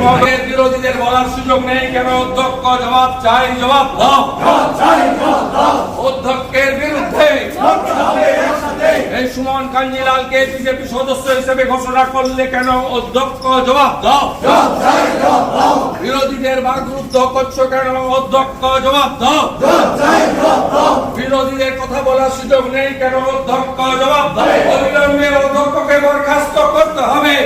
মহাদের বিরোধীদের বলার সুযোগ নেই কেন অধ্যক্ষ জবাব চাই জবাব দাও। অধ্যক্ষের বিরুদ্ধে। এই সুমন কাঞ্জিলালকে বিজেপি সদস্য হিসেবে ঘোষণা করলে কেন অধ্যক্ষ জবাব দাও? বিরোধীদের বাকরুদ্ধ করছ কেন অধ্যক্ষ জবাব দাও? বিরোধীদের কথা বলার সুযোগ নেই কেন অধ্যক্ষ জবাব দাও? অবিলম্বে অধ্যক্ষকে বরখাস্ত করতে হবে।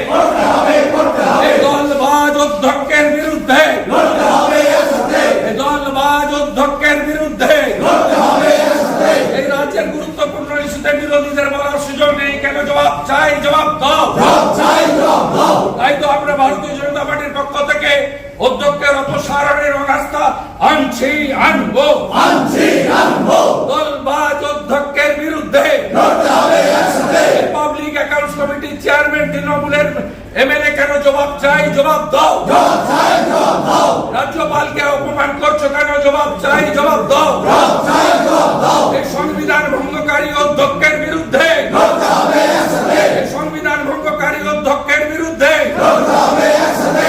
অধ্যক্ষের অপসারণের অনাস্থা আনছি আনব। দলবাজ অধ্যক্ষের বিরুদ্ধে পাবলিক অ্যাকাউন্টস কমিটির চেয়ারম্যান তৃণমূলের এমএলএ কেন জবাব চাই? জবাব দাও। রাজ্যপালকে অপমান করছ কেন? জবাব চাই জবাব দাও। এই সংবিধান ভঙ্গকারী অধ্যক্ষের বিরুদ্ধে সংবিধান ভঙ্গকারী অধ্যক্ষের বিরুদ্ধে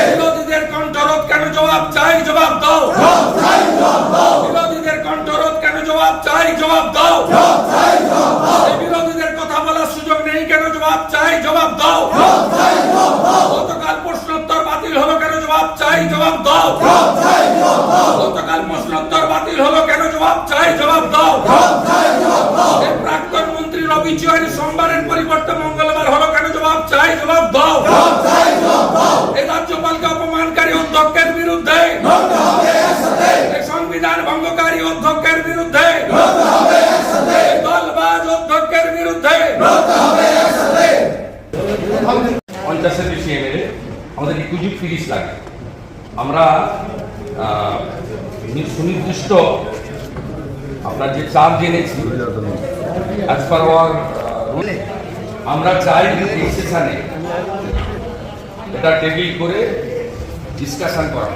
বিরোধীদের কণ্ঠরোধ কেন জবাব চাই জবাব দাও বিরোধীদের কণ্ঠরোধ কেন জবাব চাই জবাব দাও এই বিরোধীদের কথা বলার সুযোগ নেই কেন জবাব চাই জবাব দাও গতকাল প্রশ্নোত্তর বাতিল হলো কেন জবাব চাই জবাব দাও গতকাল প্রশ্নোত্তর বাতিল হলো কেন? জবাব চাই জবাব দাও। প্রাক্তন মন্ত্রী রবি চৌহানি সোমবারের পরিবর্তে মঙ্গলবার হলো কেন? জবাব চাই জবাব দাও। এই রাজ্যপালকে অপমানকারী অধ্যক্ষের বিরুদ্ধে। সংবিধান ভঙ্গকারী অধ্যক্ষের বিরুদ্ধে। দলবাজ অধ্যক্ষের বিরুদ্ধে। পঞ্চাশের বেশি এমএলএ আমাদের ইকুইজি ফিরিস লাগে। আমরা সুনির্দিষ্ট আপনার যে চাপ জেনেছি অ্যাজ আমরা চাই এটা টেবিল করে ডিসকাশন করা।